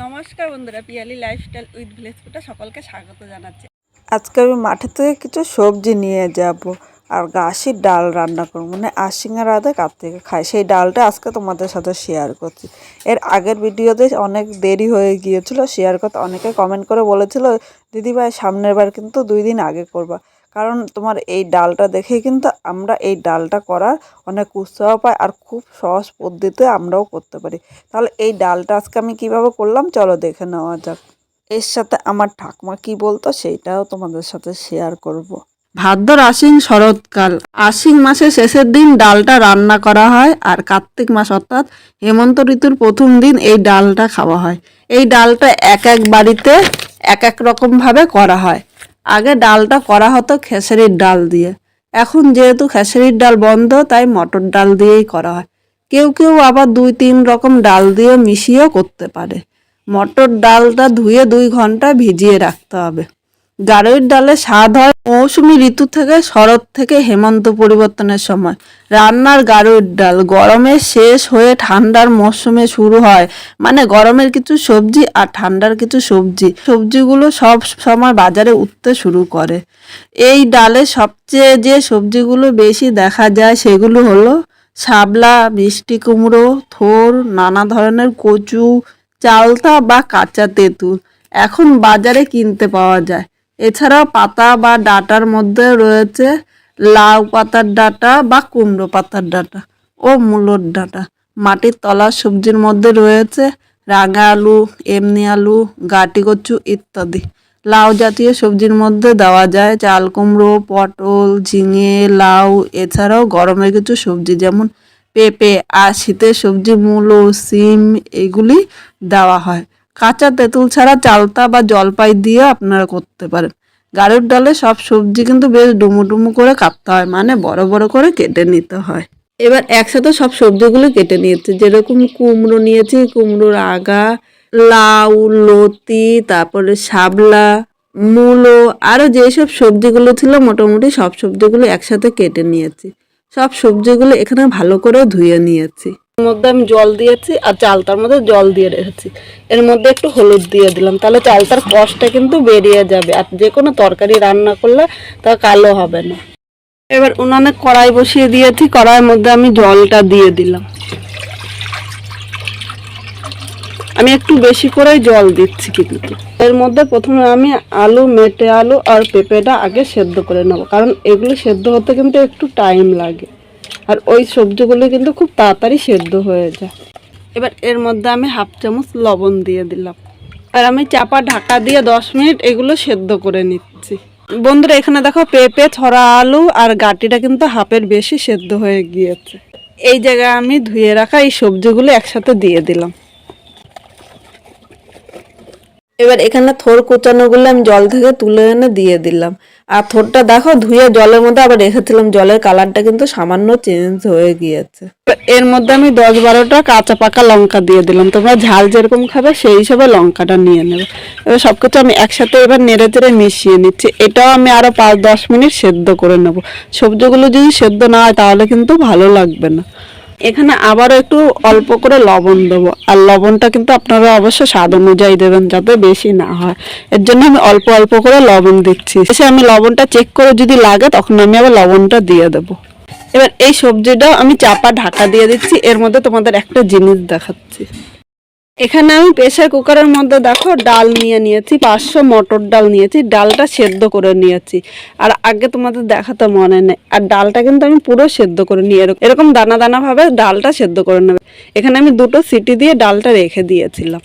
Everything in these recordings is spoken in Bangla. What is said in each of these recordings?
নমস্কার বন্ধুরা, পিয়ালি লাইফস্টাইল উইথ ভিলেজ ফুটা সকলকে স্বাগত জানাচ্ছি। আজকে আমি মাঠে থেকে কিছু সবজি নিয়ে যাব আর গাছের ডাল রান্না করব। মানে আশিঙের রাতে কার্তিকে খাই সেই ডালটা আজকে তোমাদের সাথে শেয়ার করছি। এর আগের ভিডিওতে অনেক দেরি হয়ে গিয়েছিল শেয়ার করতে অনেকে কমেন্ট করে বলেছিল, দিদিভাই, সামনের বার কিন্তু দুই দিন আগে করবা। কারণ তোমার এই ডালটা দেখেই কিন্তু আমরা এই ডালটা করার অনেক উৎসাহ পাই আর খুব সহজ পদ্ধতিতে আমরাও করতে পারি। তাহলে এই ডালটা আজকে আমি কীভাবে করলাম চলো দেখে নেওয়া যাক। এর সাথে আমার ঠাকুমা কি বলতো সেইটাও তোমাদের সাথে শেয়ার করব। ভাদ্র আশ্বিন শরৎকাল আশ্বিন মাসের শেষের দিন ডালটা রান্না করা হয় আর কার্তিক মাস অর্থাৎ হেমন্ত ঋতুর প্রথম দিন এই ডালটা খাওয়া হয়। এই ডালটা এক এক বাড়িতে এক এক রকমভাবে করা হয়। আগে ডালটা করা হতো খেসারির ডাল দিয়ে। এখন যেহেতু খেসারির ডাল বন্ধ, তাই মটর ডাল দিয়েই করা হয়। কেউ কেউ আবার দুই তিন রকম ডাল দিয়ে মিশিয়েও করতে পারে। মটর ডালটা ধুয়ে দুই ঘণ্টা ভিজিয়ে রাখতে হবে। গাড়ির ডালে স্বাদ হয় মৌসুমী ঋতু থেকে শরৎ থেকে হেমন্ত পরিবর্তনের সময়। রান্নার গাড়ির ডাল গরমে শেষ হয়ে ঠান্ডার মরশুমে শুরু হয়। মানে গরমের কিছু সবজি আর ঠান্ডার কিছু সবজি। সবজিগুলো সব সময় বাজারে উঠতে শুরু করে। এই ডালে সবচেয়ে যে সবজিগুলো বেশি দেখা যায় সেগুলো হলো শাপলা মিষ্টি কুমড়ো, থোর, নানা ধরনের কচু, চালতা বা কাঁচা তেঁতুল। এখন বাজারে কিনতে পাওয়া যায়। এছাড়াও পাতা বা ডাটার মধ্যে রয়েছে লাউ পাতার ডাটা বা কুমড়ো পাতার ডাটা ও মূলোর ডাটা। মাটির তলার সবজির মধ্যে রয়েছে রাঙা আলু, এমনি আলু, গাটি কচু ইত্যাদি। লাউ জাতীয় সবজির মধ্যে দেওয়া যায় চাল, কুমড়ো, পটল, ঝিঙে, লাউ, এছাড়াও গরমের কিছু সবজি যেমন পেঁপে আর শীতের সবজি, মূলো, সিম, এগুলি দেওয়া হয়। কাঁচা তেঁতুল ছাড়া চালতা বা জলপাই দিয়ে আপনারা করতে পারেন। গাড়ুর ডালে সব সবজি কিন্তু বেশ ডুমু ডুমু করে কাটতে হয় মানে বড় বড় করে কেটে নিতে হয়। এবার একসাথে সব সবজিগুলো কেটে নিয়েছি, যেরকম কুমড়ো নিয়েছি, কুমড়োর আগা, লাউ, লতি, তারপরে শাবলা, মূলো, আরও যেসব সবজিগুলো ছিল মোটামুটি সব সবজিগুলো একসাথে কেটে নিয়েছি। সব সবজিগুলো এখানে ভালো করে ধুয়ে নিয়েছি। মধ্যে আমি জল দিয়েছি আর চালতার মধ্যে জল দিয়ে রেখেছি। এর মধ্যে একটু হলুদ দিয়ে দিলাম, তাহলে চালতার কষটা কিন্তু বেরিয়ে যাবে আর যে কোনো তরকারি রান্না করলে তা কালো হবে না। এবার উনানে কড়াই বসিয়ে দিয়েছি, কড়াইয়ের মধ্যে আমি জলটা দিয়ে দিলাম। আমি একটু বেশি করেই জল দিচ্ছি কিন্তু। এর মধ্যে প্রথমে আমি আলু, মেটে আলু আর পেঁপেটা আগে সেদ্ধ করে নেব, কারণ এগুলো সেদ্ধ হতে কিন্তু একটু টাইম লাগে। আর ওই সবজিগুলো কিন্তু খুব তাড়াতাড়ি সেদ্ধ হয়ে যায়। এবার এর মধ্যে আমি হাফ চামচ লবণ দিয়ে দিলাম। আর আমি চাপা ঢাকা দিয়ে দশ মিনিট এগুলো সেদ্ধ করে নিচ্ছি। বন্ধুরা, এখানে দেখো পেঁপে, ছড়া আলু আর গাটিটা কিন্তু হাফের বেশি সেদ্ধ হয়ে গিয়েছে। এই জায়গায় আমি ধুয়ে রাখা এই সবজিগুলো একসাথে দিয়ে দিলাম। এবার এখানে থোর কুচানোগুলো আমি জল থেকে তুলে এনে দিয়ে দিলাম। আর থোরটা দেখো, ধুয়ে জলের মধ্যে আবার রেখেছিলাম। জলের কালারটা কিন্তু সামান্য চেঞ্জ হয়ে গিয়েছে। এর মধ্যে আমি দশ বারোটা কাঁচা পাকা লঙ্কা দিয়ে দিলাম। তোমরা ঝাল যেরকম খাবে, সেই হিসাবে লঙ্কাটা নিয়ে নেবে। এবার সব কিছু আমি একসাথে এবার নেড়ে চেড়ে মিশিয়ে নিচ্ছি। এটাও আমি আরও পাঁচ দশ মিনিট সেদ্ধ করে নেব। সবজিগুলো যদি সেদ্ধ না হয়, তাহলে কিন্তু ভালো লাগবে না। এখানে আবারও একটু অল্প করে লবণ দেবো। আর লবণটা কিন্তু আপনারা অবশ্য স্বাদ অনুযায়ী দেবেন, যাতে বেশি না হয়। এর জন্য আমি অল্প অল্প করে লবণ দিচ্ছি। এসে আমি লবণটা চেক করে যদি লাগে, তখন আমি আবার লবণটা দিয়ে দেবো। এবার এই সবজিটা আমি চাপা ঢাকা দিয়ে দিচ্ছি। এর মধ্যে তোমাদের একটা জিনিস দেখাচ্ছি। এখানে আমি প্রেশার কুকারের মধ্যে দেখো ডাল নিয়ে নিয়েছি, পাঁচশো মটর ডাল নিয়েছি, ডালটা সেদ্ধ করে নিয়েছি। আর আগে তোমাদের দেখাতে মনে নেই, আর ডালটা কিন্তু আমি পুরো সেদ্ধ করে নিয়ে এরকম দানা দানা ভাবে ডালটা সেদ্ধ করে নেবে। এখানে আমি দুটো সিটি দিয়ে ডালটা রেখে দিয়েছিলাম।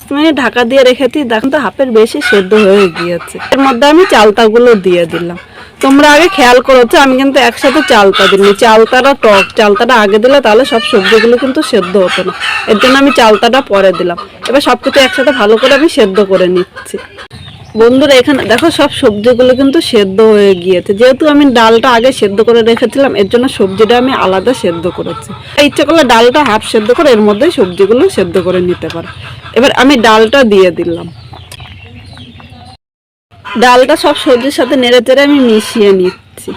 মিনিট ঢাকা দিয়ে রেখেছি দেখুন তো হাফের বেশি সেদ্ধ হয়ে গিয়েছে। এর মধ্যে আমি চালতাগুলো দিয়ে দিলাম। তোমরা আগে খেয়াল করেছ আমি কিন্তু একসাথে চালতা দিইনি। চালতাটা টক, চালতাটা আগে দিলে তাহলে সব সবজিগুলো কিন্তু সেদ্ধ হতো না। এর জন্য আমি চালতাটা পরে দিলাম। এবার সব কিছু একসাথে ভালো করে আমি সেদ্ধ করে নিচ্ছি। বন্ধুরা, এখানে দেখো সব সবজিগুলো কিন্তু সেদ্ধ হয়ে গিয়েছে। যেহেতু আমি ডালটা আগে সেদ্ধ করে রেখেছিলাম, এর জন্য সবজিটা আমি আলাদা সেদ্ধ করেছি। ইচ্ছে করলে ডালটা হাফ সেদ্ধ করে এর মধ্যেই সবজিগুলো সেদ্ধ করে নিতে পারো। এবার আমি ডালটা দিয়ে দিলাম। ডালটা সব সবজির সাথে নেড়ে চেড়ে আমি মিশিয়ে নিচ্ছি।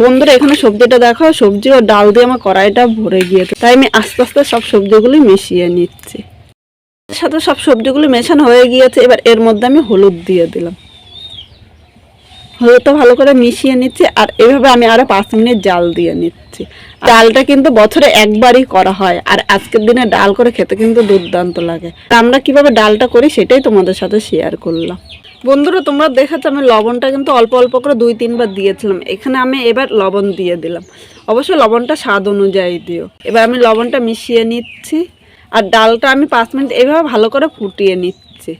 বন্ধুরা, এখানে সবজিটা দেখো, সবজি ও ডাল দিয়ে আমার কড়াইটা ভরে গিয়েছে। তাই আমি আস্তে আস্তে সব সবজিগুলি মিশিয়ে নিচ্ছি। সাথে সব সবজিগুলো মেশানো হয়ে গিয়েছে, এবার এর মধ্যে আমি হলুদ দিয়ে দিলাম। হলুদটা ভালো করে মিশিয়ে নিচ্ছি, আর এভাবে আমি আরও পাঁচ মিনিট জাল দিয়ে নিচ্ছি। ডালটা কিন্তু বছরে একবারই করা হয়, আর আজকের দিনে ডাল করে খেতে কিন্তু দুর্দান্ত লাগে। আমরা কীভাবে ডালটা করি সেটাই তোমাদের সাথে শেয়ার করলাম। বন্ধুরা, তোমরা দেখেছ আমি লবণটা কিন্তু অল্প অল্প করে দুই তিনবার দিয়েছিলাম। এখানে আমি এবার লবণ দিয়ে দিলাম। অবশ্যই লবণটা স্বাদ অনুযায়ী দিও। এবার আমি লবণটা মিশিয়ে নিচ্ছি। আর ডালটা আমি পাঁচ মিনিট এভাবে ভালো করে ফুটিয়ে নিচ্ছি।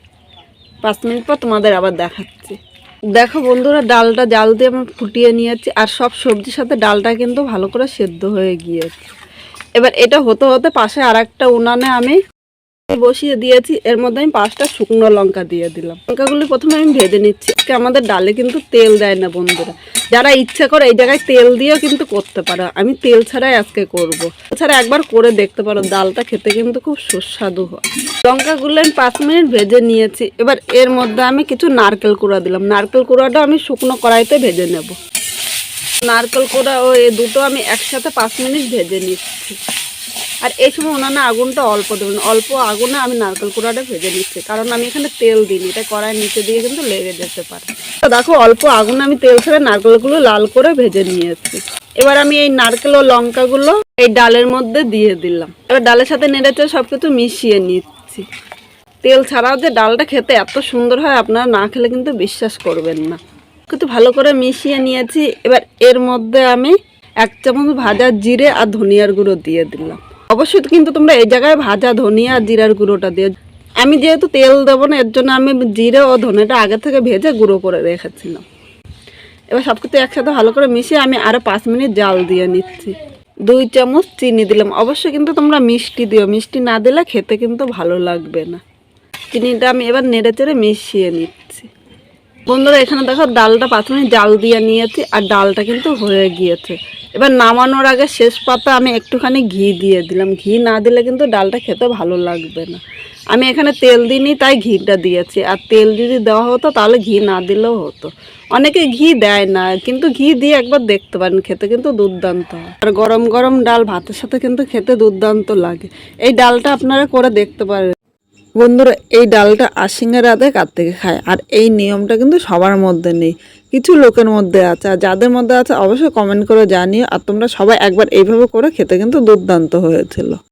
পাঁচ মিনিট পর তোমাদের আবার দেখাচ্ছি। দেখো বন্ধুরা, ডালটা জাল দিয়ে আমি ফুটিয়ে নিয়েছি। আর সব সবজির সাথে ডালটা কিন্তু ভালো করে সেদ্ধ হয়ে গিয়েছে। এবার এটা হতে হতে পাশে আর একটা উনানে আমি বসিয়ে দিয়েছি, এর মধ্যে আমি পাঁচটা শুকনো লঙ্কা দিয়ে দিলাম। লঙ্কাগুলি প্রথমে আমি ভেজে নিচ্ছি। আজকে আমাদের ডালে কিন্তু তেল দেয় না বন্ধুরা। যারা ইচ্ছা করে এই জায়গায় তেল দিয়েও কিন্তু করতে পারো। আমি তেল ছাড়াই আজকে করব। ছাড়া একবার করে দেখতে পারো, ডালটা খেতে কিন্তু খুব সুস্বাদু হয়। লঙ্কাগুলো আমি পাঁচ মিনিট ভেজে নিয়েছি। এবার এর মধ্যে আমি কিছু নারকেল কুড়া দিলাম। নারকেল কুড়াটা আমি শুকনো কড়াইতে ভেজে নেব। নারকেল কুড়া ও এই দুটো আমি একসাথে পাঁচ মিনিট ভেজে নিচ্ছি। আর এই সময় উনানে আগুনটা অল্প দেবেন অল্প আগুনে আমি নারকেল কুড়াটা ভেজে নিচ্ছি, কারণ আমি এখানে তেল দিইনি, এটা কড়াইয়ের নিচে দিয়ে কিন্তু লেগে যেতে পারে। তো দেখো, অল্প আগুনে আমি তেল ছেড়ে নারকেলগুলো লাল করে ভেজে নিয়েছি। এবার আমি এই নারকেল ও লঙ্কাগুলো এই ডালের মধ্যে দিয়ে দিলাম। এবার ডালের সাথে নেড়েছে সব কিছু মিশিয়ে নিচ্ছি। তেল ছাড়াও যে ডালটা খেতে এত সুন্দর হয়, আপনারা না খেলে কিন্তু বিশ্বাস করবেন না। কিন্তু ভালো করে মিশিয়ে নিয়েছি। এবার এর মধ্যে আমি এক চামচ ভাজা জিরে আর ধনিয়ার গুঁড়ো দিয়ে দিলাম। অবশ্যই কিন্তু তোমরা এই জায়গায় ভাজা ধনিয়া আর জিরার গুঁড়োটা দিয়ে আমি যেহেতু তেল দেবো না, এর জন্য আমি জিরে ও ধনেটা আগে থেকে ভেজে গুঁড়ো করে রেখেছিলাম। এবার সব কিছু একসাথে ভালো করে মিশিয়ে আমি আরও পাঁচ মিনিট জাল দিয়ে নিচ্ছি। দুই চামচ চিনি দিলাম। অবশ্যই কিন্তু তোমরা মিষ্টি দিও। মিষ্টি না দিলে খেতে কিন্তু ভালো লাগবে না। চিনিটা আমি এবার নেড়ে চেড়ে মিশিয়ে নিচ্ছি। বন্ধুরা, এখানে দেখো ডালটা প্রথমে জাল দিয়ে নিয়েছি আর ডালটা কিন্তু হয়ে গিয়েছে। এবার নামানোর আগে শেষ পাতে আমি একটুখানি ঘি দিয়ে দিলাম। ঘি না দিলে কিন্তু ডালটা খেতে ভালো লাগবে না। আমি এখানে তেল দিইনি, তাই ঘিটা দিয়েছি। আর তেল যদি দেওয়া হতো, তাহলে ঘি না দিলেও হতো। অনেকে ঘি দেয় না, কিন্তু ঘি দিয়ে একবার দেখতে পারেন, খেতে কিন্তু দুর্দান্ত আর গরম গরম ডাল ভাতের সাথে কিন্তু খেতে দুর্দান্ত লাগে। এই ডালটা আপনারা করে দেখতে পারেন। বন্ধুরা, এই ডালটা আশিঙের রাতে থেকে খায়? আর এই নিয়মটা কিন্তু সবার মধ্যে নেই। কিছু লোকের মধ্যে আছে, আর যাদের মধ্যে আছে অবশ্যই কমেন্ট করে জানিও। আর তোমরা সবাই একবার এইভাবে করে খেতে কিন্তু দুর্দান্ত হয়েছিল।